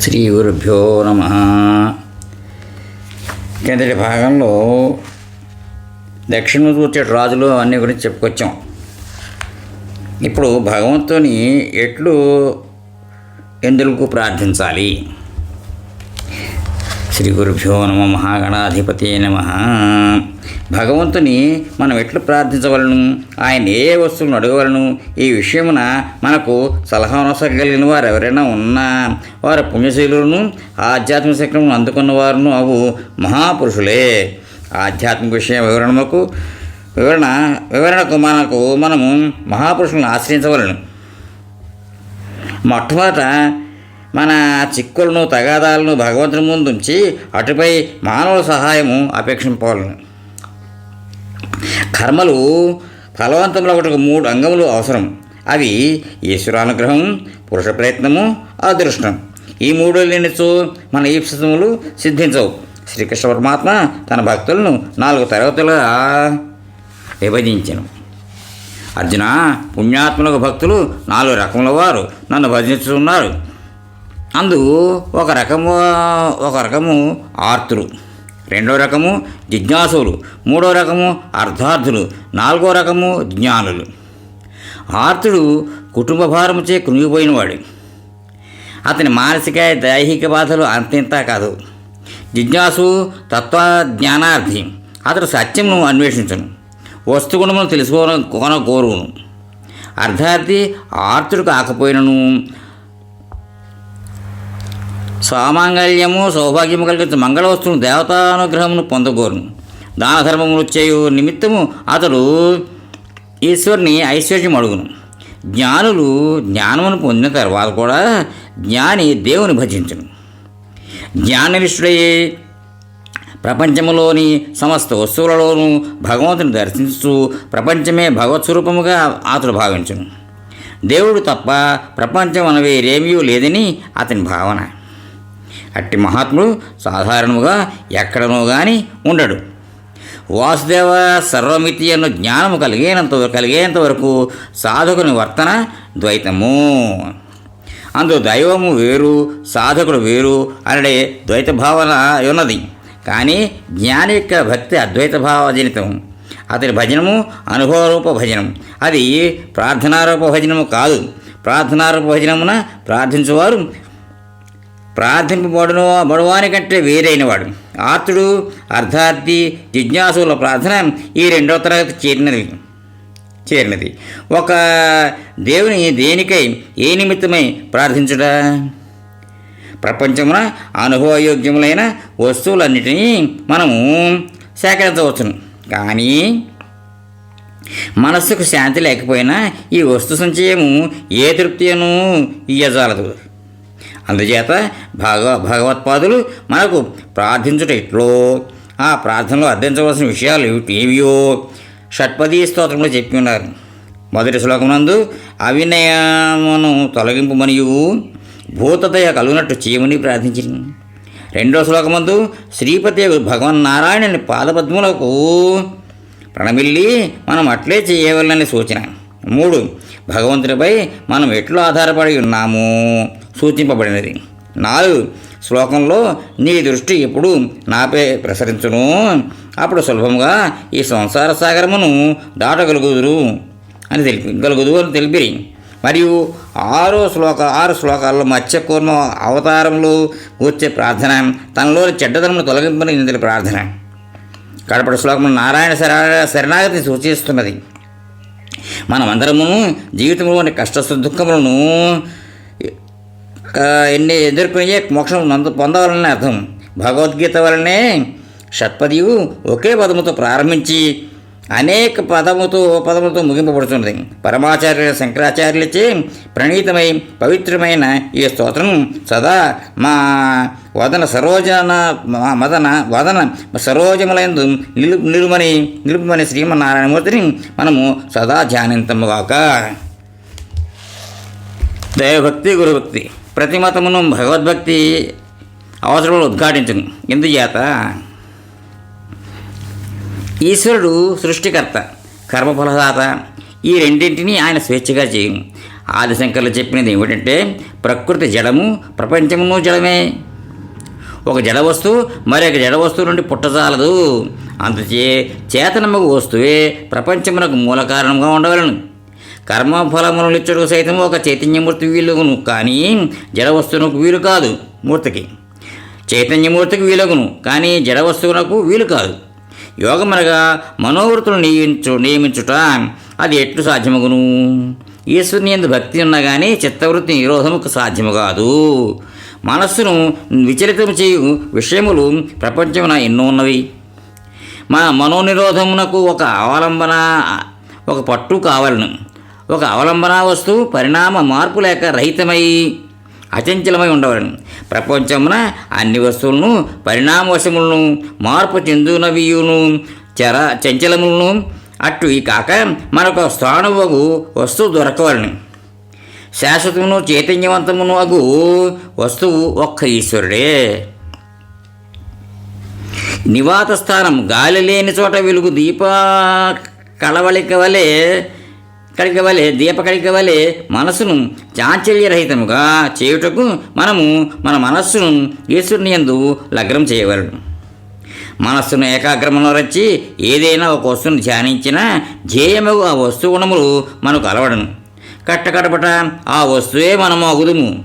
శ్రీ గురుభ్యో నమ. కిందటి భాగంలో దక్షిణ వచ్చే రాజులు అన్ని గురించి చెప్పుకొచ్చాం. ఇప్పుడు భగవంతుని ఎట్లు ఎందుకు ప్రార్థించాలి? శ్రీ గురుభ్యో నమ మహాగణాధిపతి నమ. భగవంతుని మనం ఎట్లు ప్రార్థించవలను? ఆయన ఏ వస్తువులను అడగవలను? ఈ విషయమున మనకు సలహానసగలిగిన వారు ఎవరైనా ఉన్నా వారు పుణ్యశీలులను ఆధ్యాత్మిక శక్తులను అందుకున్న వారును అవు మహాపురుషులే. ఆధ్యాత్మిక విషయం వివరణకు వివరణ వివరణకు మనకు మనము మహాపురుషులను ఆశ్రయించవలను. మొట్టమొదట మన చిక్కులను తగాదాలను భగవంతుని ముందుంచి అటుపై మానవుల సహాయము అపేక్షింపవాలను. కర్మలు ఫలవంతంలో ఒకటి మూడు అంగములు అవసరం. అవి ఈశ్వరానుగ్రహం పురుష ప్రయత్నము అదృష్టం. ఈ మూడు లేనిచో మన ఈప్సములు సిద్ధించవు. శ్రీకృష్ణ పరమాత్మ తన భక్తులను నాలుగు తరగతులుగా విభజించను. అర్జున పుణ్యాత్మలకు భక్తులు నాలుగు రకముల వారు. నన్ను భజించుతున్నారు అందు ఒక రకము ఒక రకము ఆర్తులు రెండో రకము జిజ్ఞాసులు మూడో రకము అర్ధార్థులు నాలుగో రకము జ్ఞానులు. ఆర్తుడు కుటుంబ భారముచే కృంగిపోయినవాడు. అతని మానసిక దైహిక బాధలు అంతింత కాదు. జిజ్ఞాసు తత్వజ్ఞానార్థి. అతడు సత్యమును అన్వేషించను. వస్తుగుణమును తెలుసుకోవడం కోన కోరును అర్ధార్థి ఆర్తుడు కాకపోయినను. స్వామాంగళ్యము సౌభాగ్యము కలిగించే మంగళ వస్తువును దేవతానుగ్రహమును పొందగోరును. దాన ధర్మములు చేయు నిమిత్తము అతడు ఈశ్వరుని ఐశ్వర్యం అడుగును జ్ఞానులు జ్ఞానమును పొందిన తర్వాత కూడా జ్ఞాని దేవుని భజించును. జ్ఞాననిష్ఠుడయ్యే ప్రపంచములోని సమస్త వస్తువులలోనూ భగవంతుని దర్శించుతూ ప్రపంచమే భగవత్ స్వరూపముగా అతడు భావించును. దేవుడు తప్ప ప్రపంచం అన వేరేమీ లేదని అతని భావన. అట్టి మహాత్ముడు సాధారణముగా ఎక్కడనో కానీ ఉండడు. వాసుదేవ సర్వమితి అన్న జ్ఞానము కలిగేనంత కలిగేంత వరకు సాధకుని వర్తన ద్వైతము. అందు దైవము వేరు సాధకుడు వేరు అనడే ద్వైత భావన ఉన్నది. కానీ జ్ఞాని యొక్క భక్తి అద్వైత భావజనితం అతని భజనము అనుభవరూప భజనం. అది ప్రార్థనారూప భజనము కాదు. ప్రార్థనారూప భజనమున ప్రార్థించేవారు ప్రార్థింపబడును బడువాని కంటే వేరైనవాడు. ఆర్తుడు అర్ధార్థి జిజ్ఞాసుల ప్రార్థన ఈ రెండవ తరగతి చేరినది. చేరినది. ఒక దేవుని దేనికై ఏ నిమిత్తమై ప్రార్థించుట? ప్రపంచమున అనుభవయోగ్యములైన వస్తువులన్నిటినీ మనము సేకరించవచ్చును. కానీ మనస్సుకు శాంతి లేకపోయినా ఈ వస్తు సంచయము ఏ తృప్తియను ఇయ్యజాలదు. అందుచేత భగ భగవత్పాదులు మనకు ప్రార్థించుట ఎట్లో? ఆ ప్రార్థనలో అర్థించవలసిన విషయాలు ఏవియో షట్పదీ స్తోత్రంలో చెప్పి ఉన్నారు. మొదటి శ్లోకమునందు అవినయమును తొలగింపు మరియు భూతదయ కలుగునట్టు చేయమని ప్రార్థించింది రెండో శ్లోకమందు శ్రీపతి భగవన్నారాయణుని పాదపద్ములకు ప్రణమిల్లి మనం అట్లే చేయవలనని సూచన. మూడు భగవంతునిపై మనం ఎట్లు ఆధారపడి ఉన్నాము? సూచింపబడినది. నాలుగు శ్లోకంలో నీ దృష్టి ఎప్పుడు నాపై ప్రసరించును. అప్పుడు సులభంగా ఈ సంసార సాగరమును దాటగలుగుదురు అని తెలిపి గలుగుదు అని తెలిపిరి. మరియు ఆరో శ్లోక ఆరు శ్లోకాల్లో మత్స్యకూర్మ అవతారంలో వచ్చే ప్రార్థన తనలోని చెడ్డదనమును తొలగింపని ఇందులో ప్రార్థన. కడపటి శ్లోకం నారాయణ శరణ శరణాగతిని సూచిస్తున్నది. మనమందరము జీవితంలోని కష్ట దుఃఖములను ఎన్ని ఎదుర్కొనే మోక్షం నంద పొందవాలని అర్థం. భగవద్గీత వలనే షట్పదియు ఒకే పదముతో ప్రారంభించి అనేక పదముతో పదములతో ముగింపబడుతున్నది పరమాచార్యుల శంకరాచార్యులచే ప్రణీతమై పవిత్రమైన ఈ స్తోత్రం సదా మా వదన సరోజన మా మదన వదన సరోజములందు నిలు నిలుమని నిలుపుమని శ్రీమన్నారాయణమూర్తిని మనము సదా ధ్యానింతముగాక దైవభక్తి గురుభక్తి. ప్రతి మతమును భగవద్భక్తి అవసరములు ఉద్ఘాటించను. ఎందుచేత? ఈశ్వరుడు సృష్టికర్త కర్మఫలదాత. ఈ రెండింటినీ ఆయన స్వేచ్ఛగా చేయను. ఆదిశంకర్లు చెప్పినది ఏమిటంటే ప్రకృతి జడము ప్రపంచమును జడమే. ఒక జడ వస్తువు మరొక జడ వస్తువు నుండి పుట్టజాలదు. అందుచే చేతనమ్మకు వస్తువే ప్రపంచమునకు మూల కారణంగా ఉండవలను. కర్మఫలములను ఇచ్చుటకు సైతం ఒక చైతన్యమూర్తి వీలుగును కానీ జడ వస్తువునకు వీలు కాదు మూర్తికి. చైతన్యమూర్తికి వీలుగును కానీ జడవస్తువునకు వీలు కాదు. యోగమనగా మనోవృత్తులు నియమించు నియమించుట అది ఎట్లు సాధ్యమగును? ఈశ్వరుని ఎందు భక్తి ఉన్నా కానీ చిత్తవృత్తి నిరోధముకు సాధ్యము కాదు. మనస్సును విచలితం చేయు విషయములు ప్రపంచమున ఎన్నో ఉన్నవి. మన మనోనిరోధమునకు ఒక అవలంబన ఒక పట్టు కావాలను. ఒక అవలంబన వస్తువు పరిణామ మార్పు లేక రహితమై అచంచలమై ఉండవలను. ప్రపంచమున అన్ని వస్తువులను పరిణామవశములను మార్పు చెందునవియును చర చంచలములను అట్టు ఈ కాక మనకు స్థానువగు వస్తువు దొరకవలను. శాశ్వతమును చైతన్యవంతమును అగు వస్తువు ఒక్క ఈశ్వరుడే. నివాత స్థానం గాలి లేని చోట వెలుగు దీప కలవలిక వలె కడిక వలె దీపకడిక వలె మనసును చాంచల్యరహితముగా చేయుటకు మనము మన మనస్సును ఈశ్వరుని ఎందు లగ్నం చేయవలను. మనస్సును ఏకాగ్రమంలో రచ్చి ఏదైనా ఒక వస్తువును ధ్యానించినా ధ్యేయము ఆ వస్తువు గుణములు మనకు అలవడను. కట్టకడపట ఆ వస్తువే మనము అగుదుము.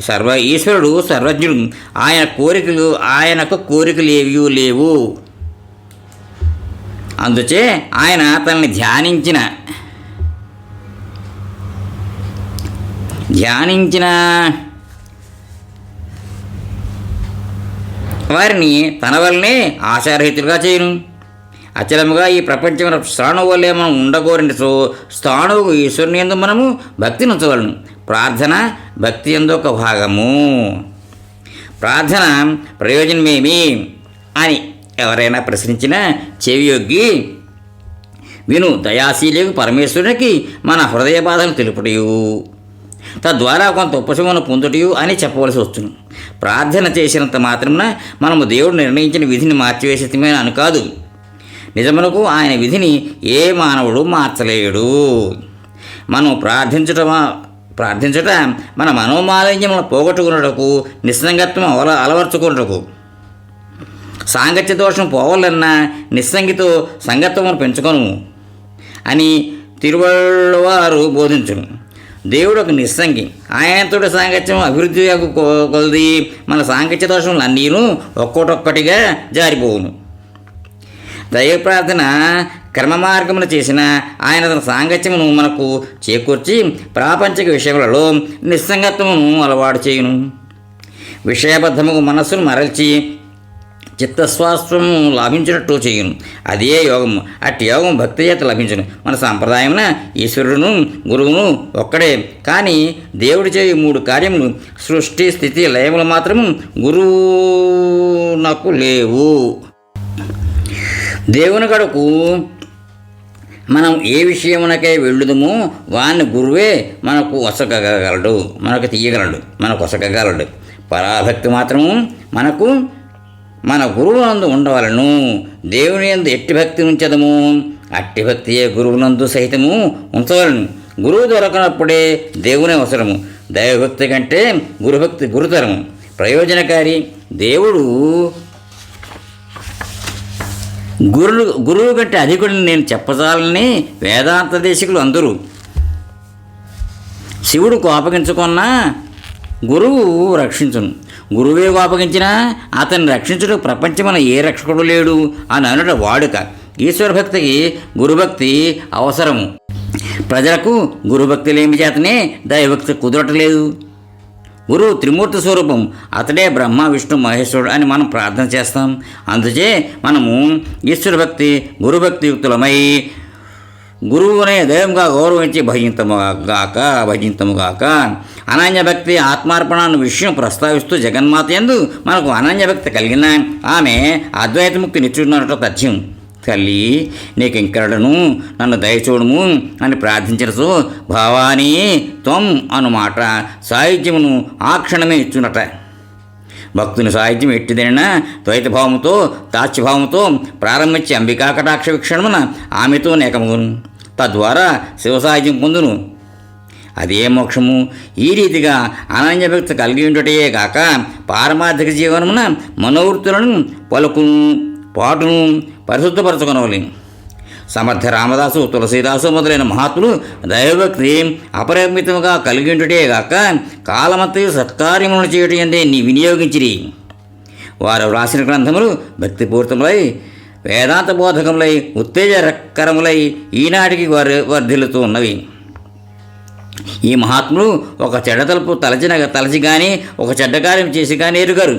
సర్వ ఈశ్వరుడు సర్వజ్ఞుడు ఆయన కోరికలు ఆయనకు కోరికలు ఏవి లేవు. అందుచే ఆయన తనని ధ్యానించిన ధ్యానించిన వారిని తన వల్లనే ఆశారహితులుగా చేయను. అచలముగా ఈ ప్రపంచంలో స్థాణువు వల్లే మనం ఉండకూడని సో ఈశ్వరుని ఎందు మనము భక్తిని ఉంచవలను ప్రార్థన భక్తి ఎందు ఒక భాగము. ప్రార్థన ప్రయోజనమేమి అని ఎవరైనా ప్రశ్నించిన చెవియొగ్గి విను దయాశీలకు పరమేశ్వరునికి మన హృదయ బాధలు తెలుపుటయు. తద్వారా కొంత ఉపశమనం పొందుటయు అని చెప్పవలసి వస్తుంది ప్రార్థన చేసినంత మాత్రమున మనము దేవుడు నిర్ణయించిన విధిని మార్చివేసేమే అని కాదు నిజమునకు ఆయన విధిని ఏ మానవుడు మార్చలేడు. మనం ప్రార్థించటమా ప్రార్థించట మన మనోమాలిన్యములను పోగొట్టుకున్నటకు నిస్సంగత్వం అల అలవర్చుకున్నటకు సాంగత్య దోషం పోవాలన్నా నిస్సంగితో సంగత్వమును పెంచుకొను అని తిరువళ్ళవారు బోధించును. దేవుడు ఒక నిస్సంగి. ఆయనతో సాంగత్యం అభివృద్ధి కొలది మన సాంగత్య దోషములు అన్నీను ఒక్కొక్కటిగా జారిపోవును. దైవ ప్రార్థన క్రమ మార్గమును చేసిన ఆయన తన సాంగత్యమును మనకు చేకూర్చి ప్రాపంచిక విషయములలో నిస్సంగత్వమును అలవాటు చేయును. విషయబద్ధముకు మనస్సును మరల్చి చిత్తస్వాస్థ్యము లాభించినట్టు చేయును. అదే యోగము. అట్టి యోగం భక్తి చేత లభించును. మన సాంప్రదాయమున ఈశ్వరుడును గురువును ఒక్కడే. కానీ దేవుడు చేయి మూడు కార్యములు సృష్టి స్థితి లయములు మాత్రము గురువునకు లేవు. దేవుని కడకు మనం ఏ విషయమునకై వెళ్ళుదమో వాని గురువే మనకు వసకగలడు. మనకు తీయగలడు. మనకు వసకగలడు. పరాభక్తి మాత్రము మనకు మన గురువునందు ఉండవలను. దేవుని యందు ఎట్టి భక్తి ఉంచదము అట్టి భక్తియే గురువునందు సహితము ఉంచవలను. గురువు దొరకనప్పుడే దేవుని అవసరము. దైవభక్తి కంటే గురుభక్తి గురుతరము. ప్రయోజనకారి దేవుడు గురువు గురువు కంటే అధికుడిని నేను చెప్పజాలని వేదాంత దేశికులు అందరూ. శివుడు కోపగించుకున్నా గురువు రక్షించును. గురువే కోపగించినా అతన్ని రక్షించడం ప్రపంచమన ఏ రక్షకుడు లేడు అని అనుట వాడుక. ఈశ్వర భక్తికి గురుభక్తి అవసరము. ప్రజలకు గురుభక్తి లేమి చేతనే దైవభక్తి కుదరటలేదు గురువు త్రిమూర్తి స్వరూపం అతడే బ్రహ్మ విష్ణు మహేశ్వరుడు అని మనం ప్రార్థన చేస్తాం. అందుచే మనము ఈశ్వర భక్తి గురుభక్తి యుక్తులమై గురువునే దైవంగా గౌరవించి భజింతముగాక భజింతముగాక అనన్యభక్తి ఆత్మార్పణ విషయం ప్రస్తావిస్తూ జగన్మాత ఎందు మనకు అనన్యభక్తి కలిగిన ఆమె అద్వైతముక్తి నిచ్చున్నట్టు తథ్యం. తల్లి నీకు ఇంకడను నన్ను దయచూడము అని ప్రార్థించరచు. భవానీ త్వం అనుమాట సాహిత్యమును ఆ క్షణమే ఇచ్చునట. భక్తుని సాహిత్యం ఎట్టిదైనా ద్వైతభావంతో తాత్స్యభావంతో ప్రారంభించి అంబికా కటాక్ష వీక్షణమున ఆమెతో నేకమగును. తద్వారా శివ సాహిత్యం పొందును. అదే మోక్షము ఈ రీతిగా అనన్యభక్తి కలిగి ఉండటయే కాక పారమార్థిక జీవనమున మనోవృత్తులను పలుకును పాటును పరిశుద్ధపరచుకొనవలి సమర్థ రామదాసు తులసీదాసు మొదలైన మహాత్ములు దైవభక్తి అపరిమితముగా కలిగి గాక కాలమత్తు సత్కార్యములను చేయటం అందే నీ వినియోగించిరి. వారు వ్రాసిన గ్రంథములు భక్తిపూర్తములై వేదాంత బోధకములై ఉత్తేజకరములై ఈనాటికి వారు వర్ధిల్లుతూ ఉన్నవి ఈ మహాత్ములు ఒక చెడ్డ తలుపు తలచిన తలచి కానీ ఒక చెడ్డ కార్యం చేసి కానీ ఎరుగరు.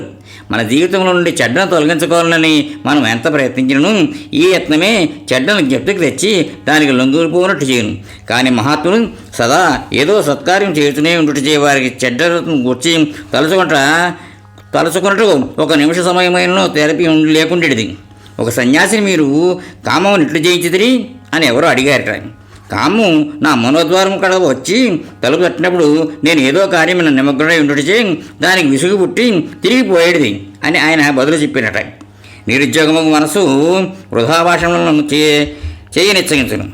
మన జీవితంలో నుండి చెడ్డను తొలగించుకోవాలని మనం ఎంత ప్రయత్నించినను ఈ యత్నమే చెడ్డను జ్ఞప్తికి తెచ్చి దానికి లొంగిపోనట్టు చేయను. కానీ మహాత్ములు సదా ఏదో సత్కార్యం చేస్తూనే ఉండుట వారికి చెడ్డ గుర్చి తలుచుకుంట తలుచుకున్నట్టు ఒక నిమిష సమయమైన థెరపీ ఉండి లేకుండేది ఒక సన్యాసిని మీరు కామం ఇట్లు జయించిదిరి అని ఎవరో అడిగారట. కాము నా మనోద్వారం కడ వచ్చి తలుపు తట్టినప్పుడు నేను ఏదో కార్యమైన నిమగ్నమై ఉండుటిచే దానికి విసుగు పుట్టి తిరిగిపోయేది అని ఆయన బదులు చెప్పినట. నిరుద్యోగము మనసు వృధా భాషలను చే చేయనిచ్చగించను.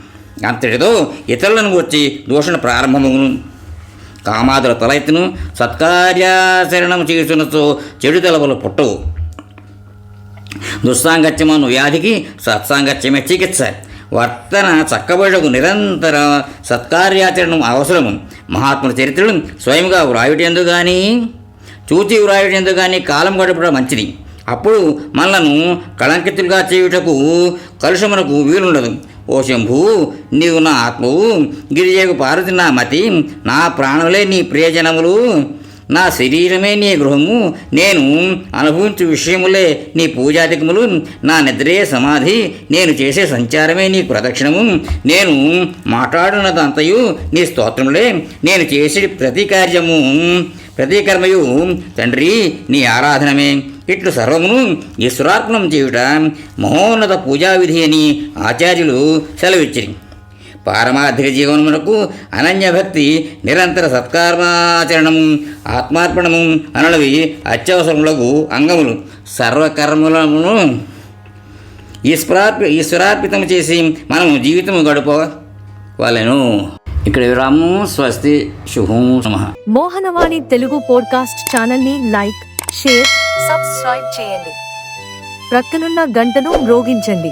అంతటితో ఇతరులను వచ్చి దూషణ ప్రారంభమును కామాదుల తలెత్తును సత్కార్యాచరణం చేస్తున్నతో చెడు తలపులు పుట్టవు. దుస్సాంగత్యమను వ్యాధికి సత్సాంగత్యమే చికిత్స. వర్తన చక్కబడుకు నిరంతర సత్కార్యాచరణం అవసరము. మహాత్ముల చరిత్రలు స్వయంగా వ్రాయుటెందు కానీ చూచి వ్రాయుటెందు కానీ కాలం గడపడం మంచిది. అప్పుడు మనలను కళంకితులుగా చేయుటకు కలుషమునకు వీలుండదు. ఓ శంభు నీవు నా ఆత్మవు గిరిజేకు పార్వతి నా మతి నా ప్రాణులే నీ ప్రియజనములు. నా శరీరమే నీ గృహము నేను అనుభవించు విషయములే నీ పూజాధికములు నా నిద్రే సమాధి నేను చేసే సంచారమే నీ ప్రదక్షిణము. నేను మాట్లాడినదంతయు నీ స్తోత్రములే నేను చేసే ప్రతి కార్యము ప్రతి కర్మయు తండ్రి నీ ఆరాధనమే. ఇట్లు సర్వమును ఈశ్వరార్పణం చేయుట మహోన్నత పూజా విధి అని ఆచార్యులు సెలవిచ్చిరి. పారమార్థిక జీవనమునకు అనన్యభక్తి నిరంతర సత్కర్మాచరణము ఆత్మార్పణము అనలవి అత్యవసరములకు అంగములు. సర్వకర్మలను ఈశ్వరార్పి ఈశ్వరార్పితం చేసి మనము జీవితము గడపవలెను ఇక్కడ విరాము స్వస్తి శుభం మోహనవాణి తెలుగు పోడ్కాస్ట్ ఛానల్ని లైక్ షేర్ సబ్స్క్రైబ్ చేయండి. ప్రక్కనున్న గంటను మ్రోగించండి.